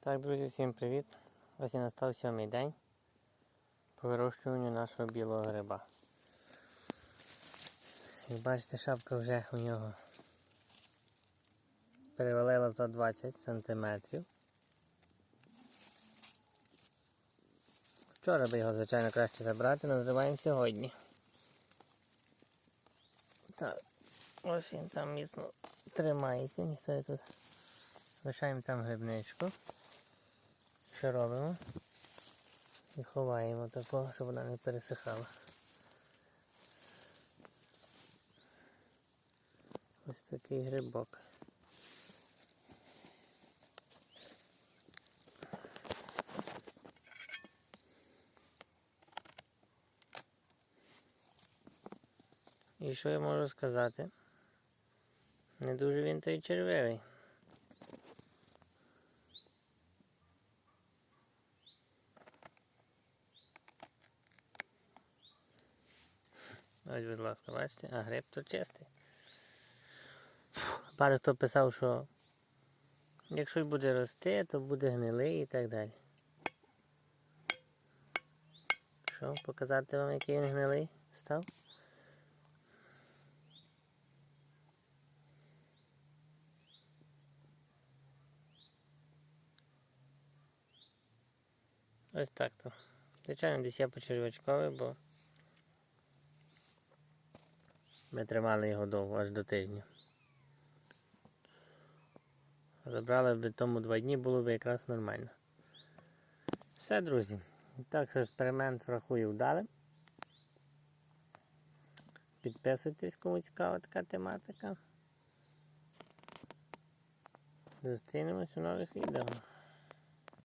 Так, друзі, всім привіт! Ось і настав сьомий день по вирощуванню нашого білого гриба. Як бачите, шапка вже у нього перевалила за 20 см. Вчора би його, звичайно, краще забрати, але зриваємо сьогодні. Так, ось він там міцно тримається, ніхто не тут. Лишаємо там грибничку. Що робимо? І ховаємо такого, щоб вона не пересихала. Ось такий грибок. І що я можу сказати? Не дуже він той червивий. Ось, будь ласка, бачите, а гриб то чистий. Багато хто писав, що якщо буде рости, то буде гнилий і так далі. Що, показати вам, який він гнилий став? Ось так то. Звичайно, десь я почервячковий, бо ми тримали його довго, аж до тижня. Забрали б тому два дні, було б якраз нормально. Все, друзі. Так що експеримент врахую вдалим. Підписуйтесь, кому цікава така тематика. Зустрінемось у нових відео.